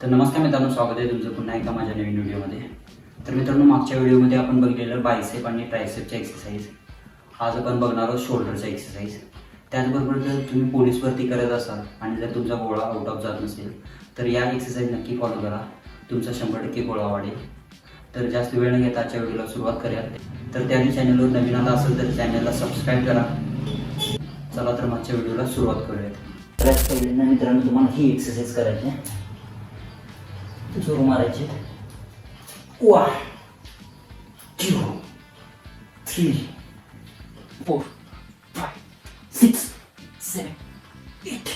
तर नमस्कार मित्रांनो स्वागत आहे तुमचं पुन्हा एका माझ्या नवीन व्हिडिओमध्ये. तर मित्रांनो मागच्या व्हिडिओमध्ये आपण बघलेलं बायसेप आणि ट्रायसेपच्या एक्सरसाइज आज आपण बघणार आहोत शोल्डरचा एक्सरसाइज त्याचबरोबर जर तुम्ही पोलीस भरती करत असाल आणि जर तुमचा गोळा आउट ऑफ जात नसेल तर या एक्सरसाइज नक्की फॉलो करा. तुमचा शंभर टक्के गोळा वाढेल. तर जास्त वेळ न घेता आजच्या व्हिडिओला सुरुवात करूया. तर त्या चॅनलवर नवीन आला असेल तर चॅनलला सबस्क्राईब करा. चला तर मागच्या व्हिडिओला सुरुवात करूयात. पहिल्यांदा मित्रांनो तुम्हाला ही एक्सरसाइज करायची आहे. जोर मारायचे. One two three four five six seven eight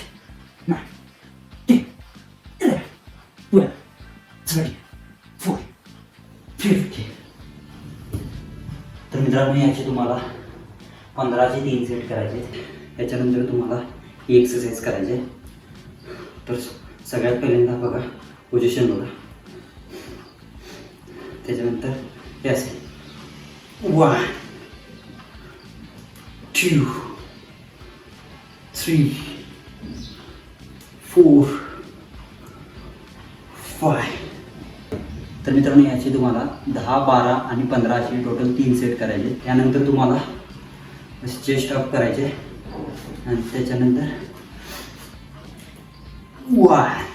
nine ten eleven twelve thirty four fifty तर मित्रांनो याचे तुम्हाला पंधराचे तीन सेट करायचे याच्यानंतर तुम्हाला ही एक्सरसाइज करायची आहे. तर सगळ्यात पहिल्यांदा बघा. पोझिशन बघा. त्याच्यानंतर हे असेल. One two three four five तर मित्रांनो याचे तुम्हाला दहा बारा आणि पंधरा असे टोटल तीन सेट करायचे. त्यानंतर तुम्हाला असे चेस्ट अप करायचे. आणि त्याच्यानंतर Y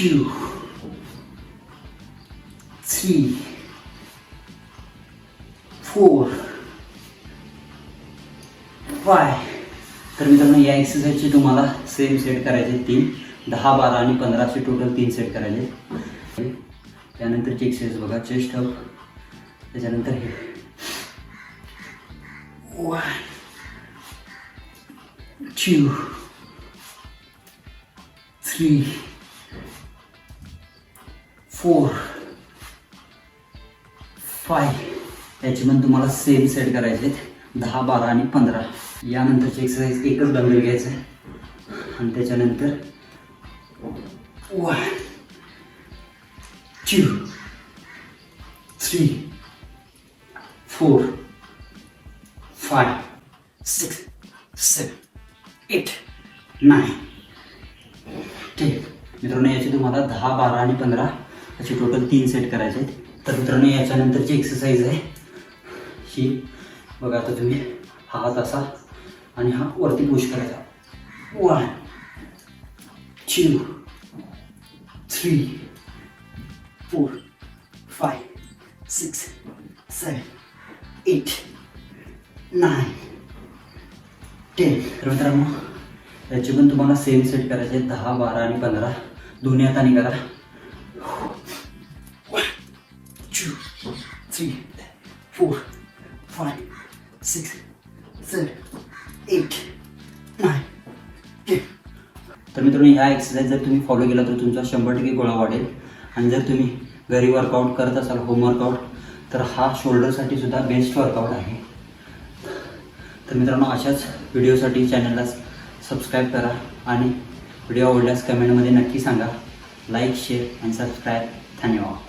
two, three, four, five. तर मित्रांनो या एक्सरसाइजचे तुम्हाला सेम सेट करायचे तीन. दहा बारा आणि पंधराशे टोटल तीन सेट करायचे त्यानंतरची एक्सरसाइज बघा चेस्ट अप त्याच्यानंतर हे. One two three four five याचे तुम्हाला सेम सेट करायचे आहेत. दहा बारा आणि पंधरा. यानंतरची एक्सरसाइज एकच डंबेल घ्यायचं आहे. आणि त्याच्यानंतर one two three four five six seven eight nine ठीक मित्रांनो याचे तुम्हाला दहा बारा आणि पंधरा असे टोटल तीन सेट करायचे आहेत. तर मित्रांनो याच्यानंतरची एक्सरसाइज आहे. ही बघा आता तुम्ही हा हात असा आणि हा वरती पुश करायचा. One two three four five six seven eight nine ten तर मित्रांनो याचे पण तुम्हाला सेम सेट करायचे आहेत. दहा बारा आणि पंधरा. दोन्ही हाताने करा. Six seven eight nine ten. तर मित्रांनो ह्या एक्सरसाइज जर तुम्ही फॉलो केला तर तुमचा शंभर टक्के गोळा वाढेल. आणि जर तुम्ही घरी वर्कआउट करत असाल होम वर्कआउट तर हा शोल्डरसाठी सुद्धा बेस्ट वर्कआउट आहे. तर मित्रांनो अशाच व्हिडिओसाठी चॅनलला सबस्क्राईब करा आणि व्हिडिओ आवडल्यास कमेंटमध्ये नक्की सांगा. लाईक शेअर आणि सबस्क्राईब धन्यवाद.